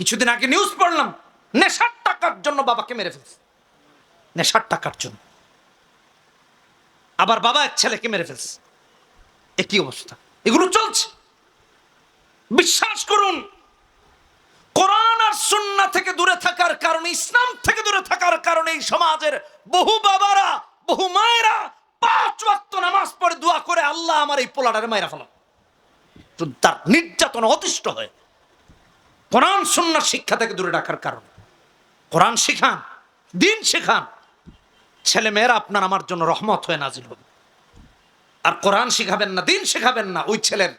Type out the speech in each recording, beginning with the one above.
কিছুদিন আগে নিউজ পড়লাম, নেশার টাকার জন্য বাবাকে মেরে ফেলছে। নেশার টাকার জন্য। আবার বাবা এক ছেলেকে মেরে ফেলছে। এ কি অবস্থা? এগুলো চলছে। বিশ্বাস করুন, কোরআন আর সুন্না থেকে দূরে থাকার কারণে, ইসলাম থেকে দূরে থাকার কারণে এই সমাজের বহু বাবারা, বহু মায়েরা পাঁচ ওয়াক্ত নামাজ পড়ে দোয়া করে আল্লাহ আমার এই পোলাটারে মায়েরা ফেলাম তার নির্যাতন অতিষ্ঠ হয়। কোরআন সুন্নার শিক্ষা থেকে দূরে রাখার কারণ। কোরআন শিখান, দিন শিখান। ছেলে মেয়েরা আপনার আমার জন্য রহমত হয়ে নাজিল হবে। আর কোরআন শিখাবেন না, দিন শিখাবেন না, ওই ছেলের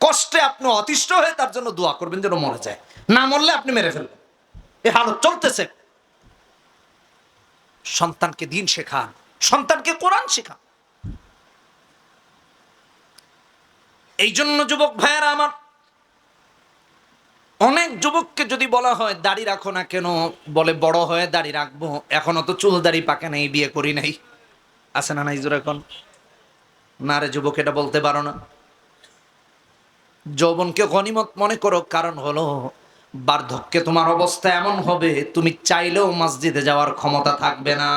কষ্টে আপনি অতিষ্ঠ হয়ে তার জন্য দোয়া করবেন যেন মরে যায়। না মরলে আপনি মেরে ফেলবেন। এ হালত চলতেছে। সন্তানকে দিন শেখান, সন্তানকে কোরআন শেখান। এই জন্য যুবক ভাইয়েরা আমার অনেক যুবককে যদি বলা হয়, দাড়ি রাখো না কেন? বলে, বড় হয়ে দাড়ি রাখব। এখনও তো চুল দাড়ি পাকে নাই, বিয়ে করি নাই। আছে না নাই এখন? না রে যুবক, এটা বলতে পারো না। যৌবনকে গনিমত মনে করো, কারণ হলো বার্ধক্যে তোমার অবস্থা এমন হবে, তুমি চাইলেও মসজিদে যাওয়ার ক্ষমতা থাকবে না।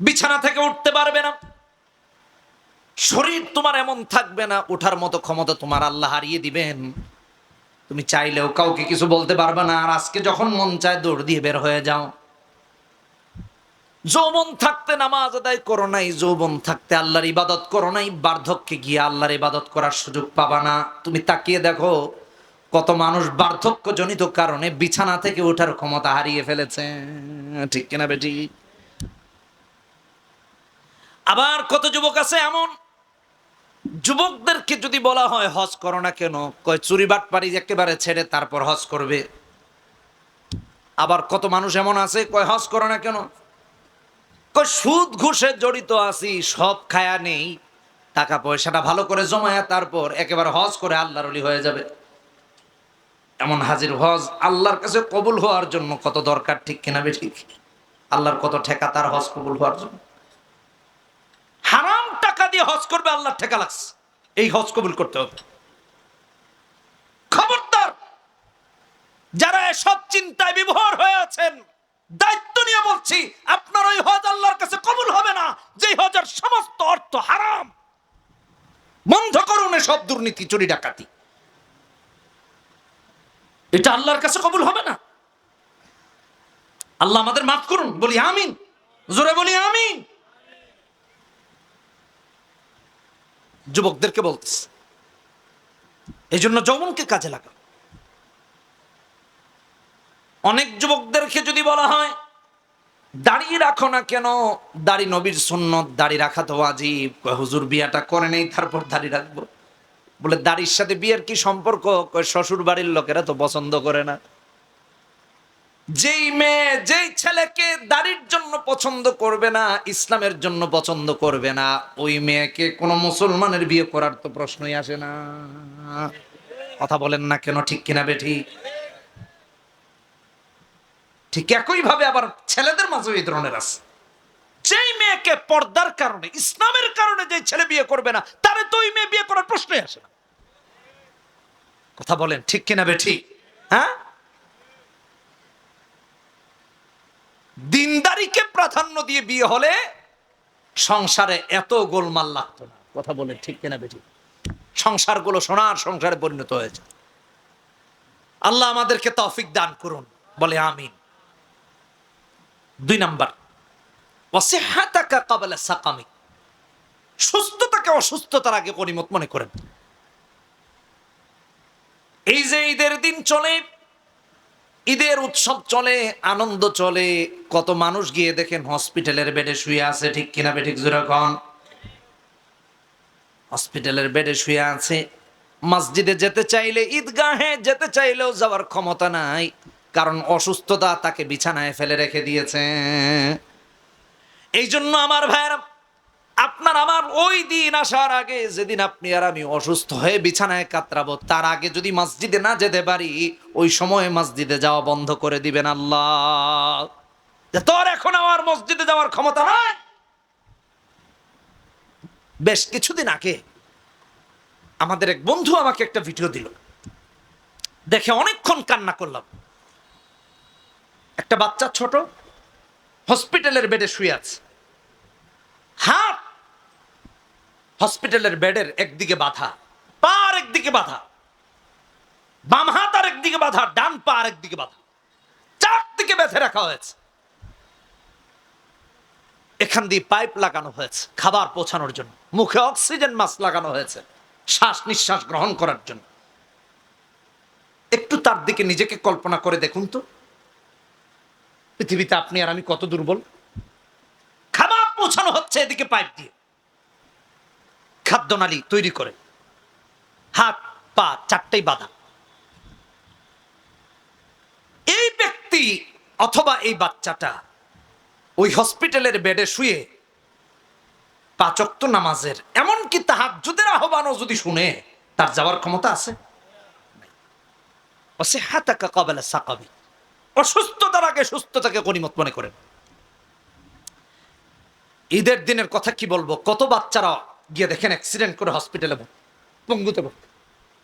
বিছানা থেকে উঠতে পারবে না। শরীর তোমার এমন থাকবে না, ওঠার মতো ক্ষমতা তোমার আল্লাহ হারিয়ে দিবেন। তুমি চাইলেও কাউকে কিছু বলতে পারবে না, আর আজকে যখন মন চায় দৌড় দিয়ে বের হয়ে যাও। যৌবন থাকতে নামাজ আদায় করো নাই, যৌবন থাকতে আল্লাহর ইবাদত করো নাই, বার্ধক্যে গিয়ে আল্লাহর ইবাদত করার সুযোগ পাবা না। তুমি তাকিয়ে দেখো, কত মানুষ বার্ধক্য জনিত কারণে বিছানা থেকে ওঠার ক্ষমতা হারিয়ে ফেলেছে। ঠিক কিনা বেটি? আবার কত যুবক আছে এমন? যুবকদেরকে যদি বলা হয়, হজ করো না কেন? কয়, চুরি বাটপারি একেবারে ছেড়ে তারপর হজ করবে। আবার কত মানুষ এমন আছে, কয়, হজ করো না কেন? কয়, সুদ ঘুষে জড়িত আছি, সব খায়া নেই, টাকা পয়সাটা ভালো করে জমায়া তারপর একেবারে হজ করে আল্লাহর অলি হয়ে যাবে। এমন হাজির হজ আল্লাহর কাছে কবুল হওয়ার জন্য কত দরকার, ঠিক কিনা ঠিক? আল্লাহর কত ঠেকা, তার হজ কবুল হওয়ার জন্য। হারাম দিয়ে হজ করবে আল্লাহর ঠেকা লাগছে। এই হজ কবুল করতে হবে। খবরদার, যারা এসব চিন্তায় বিভোর হয়ে আছেন, দায়িত্ব নিয়ে বলছি, আপনার ওই হজ আল্লাহর কাছে কবুল হবে না যে হজের সমস্ত অর্থ হারাম। বন্ধ করুন সব দুর্নীতি, চুরি ডাকাতি। এটা আল্লাহর কাছে কবুল হবে না। আল্লাহ আমাদের মাফ করুন, বলি আমিন। জোরে বলি আমিন। যুবকদেরকে বলতেছে। এই জন্য যৌবনকে কাজে লাগা অনেক যুবকদেরকে যদি বলা হয় দাড়ি রাখো না কেন? দাড়ি নবীর সুন্নত, দাড়ি রাখা তো আজীব হুজুর, বিয়াটা করে নেই, তারপর দাড়ি রাখব? বলে, দাড়ির সাথে বিয়ের কি সম্পর্ক? শ্বশুর বাড়ির লোকেরা তো পছন্দ করে না। যেই মেয়ে, যেই ছেলেকে দাড়ির জন্য পছন্দ করবে না, ইসলামের জন্য পছন্দ করবে না, ওই মেয়েকে কোনো মুসলমানের বিয়ে করার তো প্রশ্নই আসে না। কথা বলেন না কেন, ঠিক কিনা বেঠি? ঠিক একই ভাবে আবার ছেলেদের মাঝে এই ধরনের আছে। যেই মেয়েকে পর্দার কারণে, ইসলামের কারণে যে ছেলে বিয়ে করবে না, তারে তো ওই মেয়ে বিয়ে করার প্রশ্নই আসে না। কথা বলেন, ঠিক কিনা বেঠি? হ্যাঁ? দিনদারিকে প্রাধান্য দিয়ে বিয়ে হলে সংসারে এত গোলমাল লাগতো না। কথা বলে ঠিক কিনা বেটি? সংসারগুলো সোনার সংসারে পরিণত হয়েছে। আল্লাহ আমাদেরকে তফিক দান করুন বলে আমিন। দুই নাম্বার ওয়াসিহাতাকা কাবালা সাকামি। সুস্থতাকে অসুস্থতার আগে গনিমত মনে করেন। এই যে ঈদের দিন চলে ঈদের উৎসব চলে, আনন্দ চলে, কত মানুষ গিয়ে দেখেন হসপিটালের বেডে শুয়ে আছে, ঠিক কিনা বে ঠিক যেরকম হসপিটালের বেডে শুয়ে আছে, মসজিদে যেতে চাইলে, ঈদগাহে যেতে চাইলেও যাওয়ার ক্ষমতা নাই, কারণ অসুস্থতা তাকে বিছানায় ফেলে রেখে দিয়েছে। এই জন্য আমার ভাইয়েরা আপনার আমার ওই দিন আসার আগে যেদিন আপনি আর আমি অসুস্থ হয়ে বিছানায় কাতরাবো, তার আগে যদি মসজিদে না যেতে পারি, ওই সময় মসজিদে যাওয়া বন্ধ করে দিবেন আল্লাহ। তোর এখন আমার মসজিদে যাওয়ার ক্ষমতা নাই? বেশ কিছুদিন আগে আমাদের এক বন্ধু আমাকে একটা ভিডিও দিল। দেখে অনেকক্ষণ কান্না করলাম। একটা বাচ্চা ছোট, হসপিটালের বেডে শুয়ে আছে। হাত হসপিটালের বেডের একদিকে বাধা পা আর একদিকে বাধা, বাম হাত আর একদিকে বাধা, ডান পা আর একদিকে বাধা। চারদিকে বেঁধে রাখা হয়েছে। এখান দিয়ে পাইপ লাগানো হয়েছে খাবার পৌঁছানোর জন্য। মুখে অক্সিজেন মাস্ক লাগানো হয়েছে শ্বাস নিঃশ্বাস গ্রহণ করার জন্য। একটু তার দিকে নিজেকে কল্পনা করে দেখুন তো। পৃথিবীতে আপনি আর আমি কত দুর্বল। খাবার পৌঁছানো হচ্ছে এদিকে পাইপ দিয়ে। খাদ্যনালী তৈরি করে। হাত, পা চারটেই বাধা। এই ব্যক্তি অথবা এই বাচ্চাটা ওই হসপিটালের বেডে শুয়ে পাচক্ত নামাজের, এমনকি তাহাজ্জুদের আহ্বানও যদি শুনে, তার যাওয়ার ক্ষমতা আছে? আগে সুস্থতাকে গণিমত মনে করেন। ঈদের দিনের কথা কি বলব? কত বাচ্চারা গিয়ে দেখেন অ্যাক্সিডেন্ট করে হসপিটালে পঙ্গুতে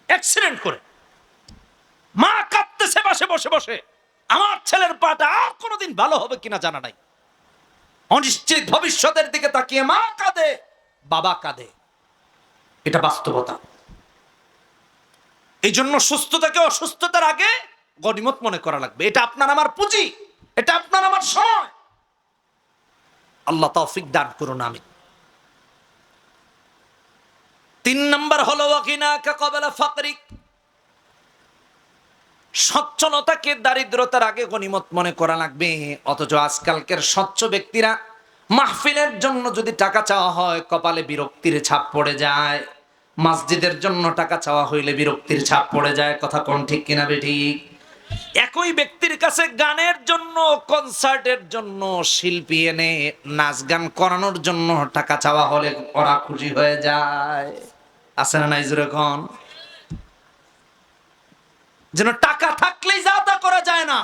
অ্যাক্সিডেন্ট করে। মা কাঁদতেছে পাশে বসে বসে। আমার ছেলের পাটা আর কোনোদিন ভালো হবে কিনা জানা নাই। অনিশ্চিত ভবিষ্যতের দিকে তাকিয়ে মা কাঁদে, বাবা কাঁদে। এটা বাস্তবতা। এই জন্য সুস্থতাকে অসুস্থতার আগে গণিমত মনে করা লাগবে। এটা আপনার আমার পুঁজি, এটা আপনার আমার সময়। আল্লাহ তৌফিক দান করুন আমি তিন নম্বর হলো কবেলা ফাকরিক। সচ্ছলতাকে দারিদ্রতার আগে গণিমত মনে করা লাগবে। অথচ আজকালকের স্বচ্ছ ব্যক্তিরা মাহফিলের জন্য যদি টাকা চাওয়া হয়, কপালে বিরক্তির ছাপ পড়ে যায়। মসজিদের জন্য টাকা চাওয়া হইলে বিরক্তির ছাপ পড়ে যায়। কথা কোন ঠিক কিনা বেঠিক একই ব্যক্তির কাছে গানের জন্য, কনসার্টের জন্য শিল্পী এনে নাচ গান করানোর জন্য টাকা চাওয়া হলে ওরা খুশি হয়ে যায়। আছে না নাই কন যেন টাকা থাকলেই যা তা করা যায় না।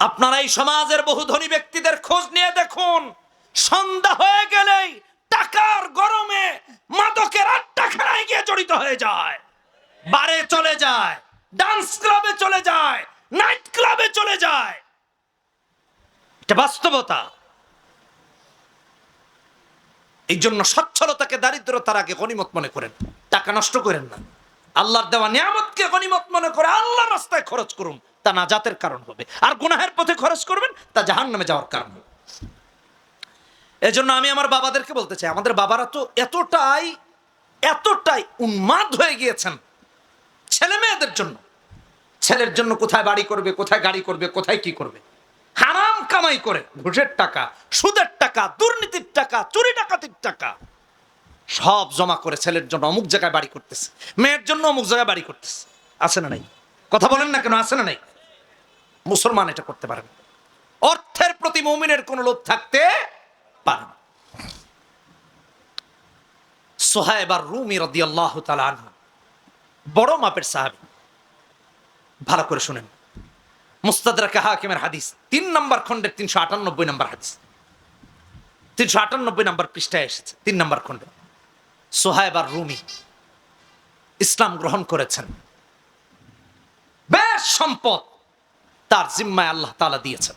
আপনারা এই সমাজের বহু ধনী ব্যক্তিদের খোঁজ নিয়ে দেখুন, সন্ধ্যা হয়ে গেলেই টাকার গরমে মাদকের আড্ডাখানায় গিয়ে জড়িত হয়ে যায়। বারে চলে যায়, ডান্স ক্লাবে চলে যায়, নাইট ক্লাবে চলে যায়। এটা বাস্তবতা। এই জন্য সচ্ছলতাকে দারিদ্রতার আগে গণিমত মনে করেন। টাকা নষ্ট করেন না। আল্লাহর দেওয়া নিয়ামতকে গণিমত মনে করে আল্লাহ রাস্তায় খরচ করুন, তা নাজাতের কারণ হবে। আর গুনাহের পথে খরচ করবেন, তা জাহান নামে যাওয়ার কারণ হবে। এজন্য আমি আমার বাবাদেরকে বলতে চাই, আমাদের বাবারা তো এতটাই এতটাই উন্মাদ হয়ে গিয়েছেন ছেলে মেয়েদের জন্য। ছেলের জন্য কোথায় বাড়ি করবে, কোথায় গাড়ি করবে, কোথায় কি করবে? হারাম কামাই করে। ঘুষের টাকা, সুদের টাকা, দুর্নীতির টাকা, চুরি ডাকাতির টাকা। সব জমা করে ছেলের জন্য অমুক জায়গায় বাড়ি করতেছে, মেয়ের জন্য অমুক জায়গায় বাড়ি করতেছে। আছে না নাই? কথা বলেন না কেন, আছে না নাই? মুসলমান এটা করতে পারেন অর্থের প্রতি মৌমিনের কোন লোভ থাকতে পারে না। সোহাইব আর রুমি রদি আল্লাহ বড় মাপের সাহাবি। ভালো করে শুনেন। মুস্তাদরাকে হাকিমের হাদিস। তিন নম্বর খণ্ডের তিনশো আটানব্বই নম্বর হাদিস। তিনশো আটানব্বই নম্বর পৃষ্ঠায় এসেছে, তিন নম্বর খণ্ডে। সোহাইব আর রুমি ইসলাম গ্রহণ করেছেন। বেশ সম্পদ তার জিম্মায় আল্লাহ তালা দিয়েছেন।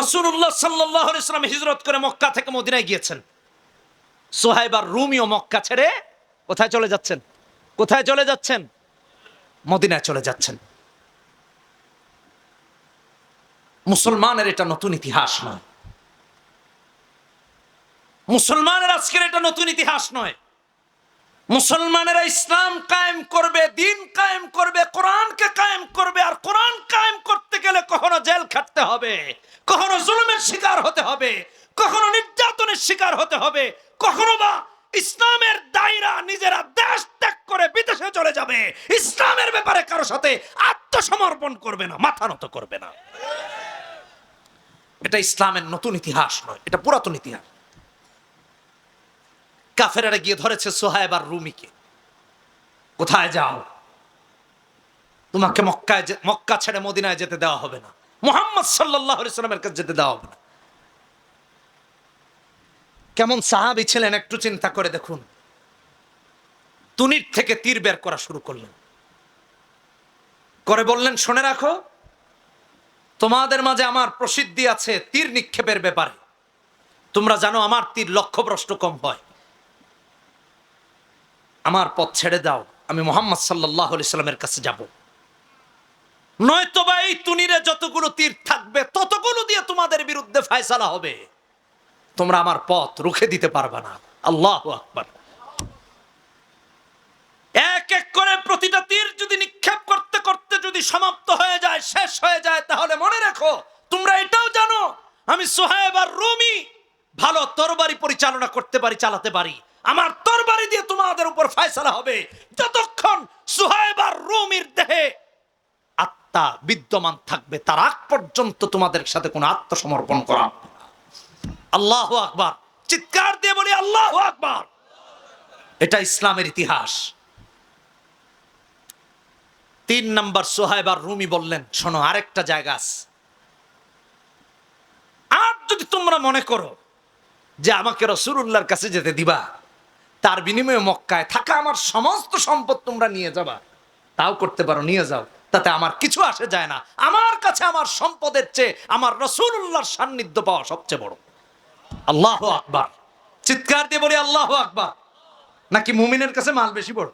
রসুল্লাহ সাল্লাহ ইসলাম হিজরত করে মক্কা থেকে মদিনায় গিয়েছেন। সোহাইব আর রুমিও মক্কা ছেড়ে কোথায় চলে যাচ্ছেন? কোথায় চলে যাচ্ছেন? মদিনায় চলে যাচ্ছেন। মুসলমানের এটা নতুন ইতিহাস নয়। মুসলমানের আজকের এটা নতুন ইতিহাস নয়। মুসলমানেরা ইসলাম কায়েম করবে, দিন কায়েম করবে, কোরআনকে কায়েম করবে, আর কোরআন কায়েম করতে গেলে কখনো জেল খাটতে হবে, কখনো জুলুমের শিকার হতে হবে, কখনো নির্যাতনের শিকার হতে হবে, কখনো বা ইসলামের দায়রা নিজেরা দেশ ত্যাগ করে বিদেশে চলে যাবে। ইসলামের ব্যাপারে কারও সাথে আত্মসমর্পণ করবে না, মাথা নত করবে না। এটা ইসলামের নতুন ইতিহাস নয়, এটা পুরাতন ইতিহাস। কাফেরারা গিয়ে ধরেছে সোহাইব আর রুমিকে। কোথায় যাও? তোমাকে মক্কায় মক্কা ছেড়ে মদিনায় যেতে দেওয়া হবে না। মোহাম্মদ সাল্লামের কাছে যেতে দেওয়া হবে না। কেমন সাহাবি ছিলেন একটু চিন্তা করে দেখুন। তুনির থেকে তীর বের করা শুরু করলেন। করে বললেন, শুনে রাখো তোমাদের মাঝে আমার প্রসিদ্ধি আছে তীর নিক্ষেপের ব্যাপারে। তোমরা জানো আমার তীর লক্ষ্যভ্রষ্ট কম হয়। আমার পথ ছেড়ে দাও, আমি মোহাম্মদ সাল্লাহ সাল্লামের কাছে যাব। নয়তো বা এই তুনিরে যতগুলো তীর থাকবে, ততগুলো দিয়ে তোমাদের বিরুদ্ধে ফায়সালা হবে। তোমরা আমার পথ রুখে দিতে পারবে না। আল্লাহ আকবার। এক এক করে প্রতিটা তীর যদি নিক্ষেপ করতে করতে যদি সমাপ্ত হয়ে যায়, শেষ হয়ে যায়, তাহলে মনে রাখো, তোমরা এটাও জানো, আমি সোহেব আর রুমি ভালো তরবারি পরিচালনা করতে পারি, চালাতে পারি। আমার তরবারি দিয়ে তোমাদের উপর ফয়সালা হবে। যতক্ষণ সোহেব আর রুমির দেহে আত্মা বিদ্যমান থাকবে, তার আগ পর্যন্ত তোমাদের সাথে কোনো আত্মসমর্পণ করা আল্লাহ আকবার। চিৎকার দিয়ে বলি, আল্লাহ আকবার। এটা ইসলামের ইতিহাস। তিন নম্বর সোহাইব আর রুমি বললেন, শোনো, আরেকটা জায়গা আছে। আর যদি তোমরা মনে করো যে আমাকে রসুল্লাহর কাছে যেতে দিবা, তার বিনিময়ে মক্কায় থাকা আমার সমস্ত সম্পদ তোমরা নিয়ে যাবা। তাও করতে পারো, নিয়ে যাও। তাতে আমার কিছু আসে যায় না। আমার কাছে আমার সম্পদের চেয়ে আমার রসুল্লাহর সান্নিধ্য পাওয়া সবচেয়ে বড়। আল্লাহ আকবার। চিৎকার দিয়ে বলি, আল্লাহ আকবার। নাকি মুমিনের কাছে মাল বেশি বড়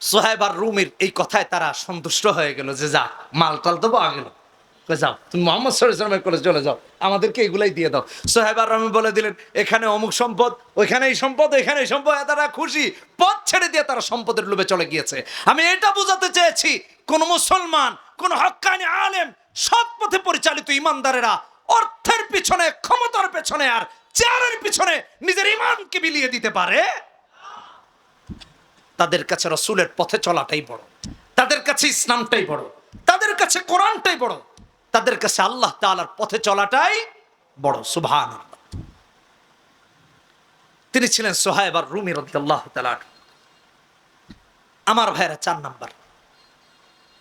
সোহেব আর রুমির এই কথায় তারা সন্তুষ্ট হয়ে গেল যে যা, মাল টাল তো পাওয়া গেল। যাও, তুমি মোহাম্মদ সরামের করে চলে যাও, আমাদেরকে এগুলাই দিয়ে দাও। সোহেব রমি বলে দিলেন, এখানে অমুক সম্পদ ওইখানে এই সম্পদ ওইখানে এই সম্পদ তারা খুশি। পথ ছেড়ে দিয়ে তারা সম্পদের লোভে চলে গিয়েছে। আমি এটা বোঝাতে চেয়েছি, কোন মুসলমান, কোন হক্কানি আলেম, সৎ পথে পরিচালিত ইমানদারেরা অর্থের পিছনে, ক্ষমতার পেছনে আর চেয়ারের পিছনে নিজের ইমানকে বিলিয়ে দিতে পারে। তাদের কাছে রসুলের পথে চলাটাই বড়। তাদের কাছে ইসলামটাই বড়। তাদের কাছে কোরআনটাই বড়। তাদের কাছে আল্লাহ তালার পথে চলাটাই বড়। সুভান তিনি ছিলেন সোহাইব আর রুমি রদ্দাল্লাহ আমার ভাইরা চার নাম্বার।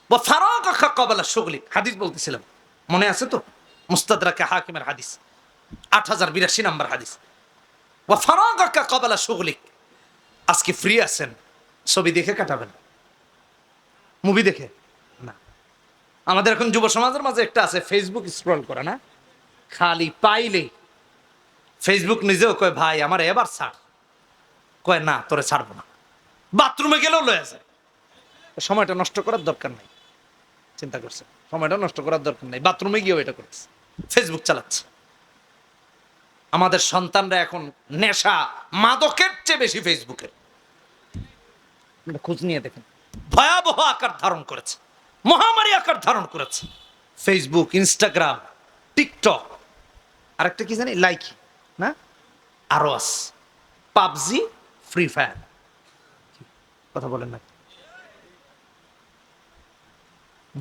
বা ফারাক কবলা সুগলি হাদিস বলতেছিলাম। মনে আছে তো? মুস্তাদরাকে হাকিমের হাদিস। আট হাজার বিরাশি নাম্বার হাদিস। ও ফারাক কবলা সুগলিক আজকে ফ্রি আছেন? ছবি দেখে কাটাবেন। মুভি দেখে? না। আমাদের এখন যুব সমাজের মাঝে একটা আছে ফেসবুক স্ক্রল করা, না? খালি পাইলে। ফেসবুক নিজেও কয়, ভাই, আমার এবার ছাড়। কয়, না, তোরে ছাড়বো না। বাথরুমে গেলেও লয়ে যায়। সময়টা নষ্ট করার দরকার নাই। চিন্তা করছে। সময়টা নষ্ট করার দরকার নাই। বাথরুমে গিয়েও এটা করছে। ফেসবুক চালাচ্ছে। আমাদের সন্তানরা এখন নেশা মাদকের চেয়ে বেশি ফেসবুকের আপনারা খোঁজ নিয়ে দেখেন। ভয়াবহ আকার ধারণ করেছে। মহামারী আকার ধারণ করেছে। ফেসবুক ইনস্টাগ্রাম টিকটক আরেকটা কি জানি? লাইকি না? আরও আস পাবজি ফ্রি ফায়ার কথা বলেন না।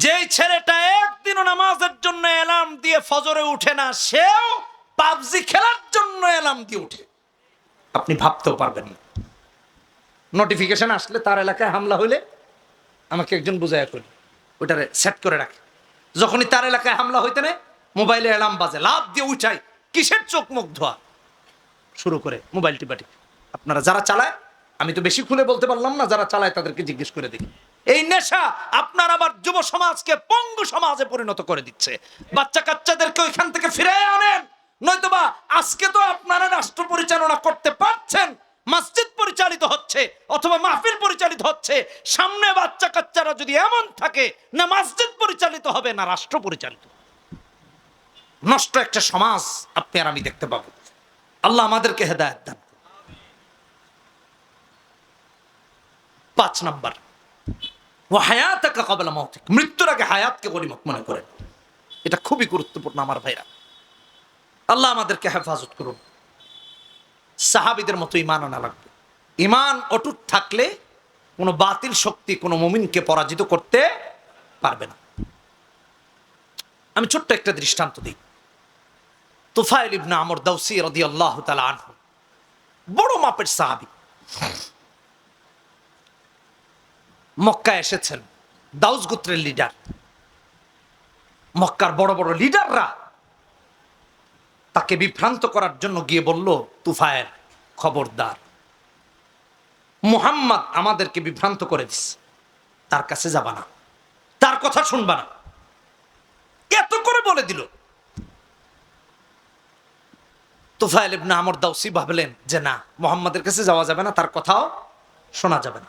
যেই ছেলেটা একদিনও নামাজের জন্য অ্যালার্ম দিয়ে ফজরে উঠে না, সেও পাবজি খেলার জন্য অ্যালার্ম দিয়ে উঠে। আপনি ভাবতেও পারবেন না। নোটিফিকেশন আসলে তার এলাকায় হামলা হইলে আমাকে একজন বুঝাইয়া করি ওইটারে সেট করে রাখে। যখনই তার এলাকায় হামলা হইতে নেই, মোবাইলে অ্যালার্ম বাজে লাভ দিয়ে উঠাই, কিসের চোখ মুখ ধোয়া? শুরু করে মোবাইল টিপাটি। আপনারা যারা চালায়, আমি তো বেশি খুলে বলতে পারলাম না, যারা চালায় তাদেরকে জিজ্ঞেস করে দেখি। এই নেশা আপনার আবার যুব সমাজকে পঙ্গু সমাজে পরিণত করে দিচ্ছে। বাচ্চা কাচ্চাদেরকে ওইখান থেকে ফিরে আনেন, নয়তোবা আজকে তো আপনারা রাষ্ট্র পরিচালনা করতে পারছেন মসজিদ পরিচালিত হচ্ছে অথবা মাহফিল পরিচালিত হচ্ছে। সামনে বাচ্চা কাচ্চারা যদি এমন থাকে, না মসজিদ পরিচালিত হবে, না রাষ্ট্র পরিচালিত নষ্ট একটা সমাজ আপনি আর আমি দেখতে পাবো। আল্লাহ আমাদেরকে হেদায়ত দান। পাঁচ নাম্বার। ও হায়াতাকা কবলা মৌতিক মৃত্যুর আগে হায়াতকে গরিমত মনে করেন। এটা খুবই গুরুত্বপূর্ণ আমার ভাইরা। আল্লাহ আমাদেরকে হেফাজত করুন। সাহাবিদের মতো ইমান আনা লাগবে। ইমান অটুট থাকলে কোনো বাতিল শক্তি কোনো মুমিনকে পরাজিত করতে পারবে না। আমি ছোট্ট একটা দৃষ্টান্ত দিই। তুফাইল ইবনা আমর দাউসি রদি আল্লাহ তালা আনহু, বড় মাপের সাহাবি। মক্কা এসেছেন, দাউস গোত্রের লিডার মক্কার বড় বড় লিডাররা তাকে বিভ্রান্ত করার জন্য গিয়ে বলল, তুফায়ের খবরদার। মুহাম্মদ আমাদেরকে বিভ্রান্ত করে দিস তার কাছে যাবা না। তার কথা শুনবা না। এত করে বলে দিল। তোফাইল ইবনে আমর দাউসি ভাবলেন যে, না, মোহাম্মদের কাছে যাওয়া যাবে না, তার কথাও শোনা যাবে না।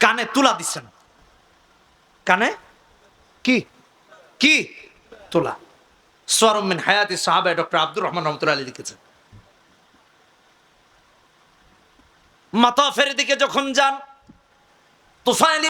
কানে তুলা দিচ্ছেন কানে? কি? কি? তুলা। সোয়ারমিন হায়াতি সাহাবায় ডক্টর আব্দুর রহমান রহমতুল আলী লিখেছেন। মাতাফের দিকে যখন যান তোফাইল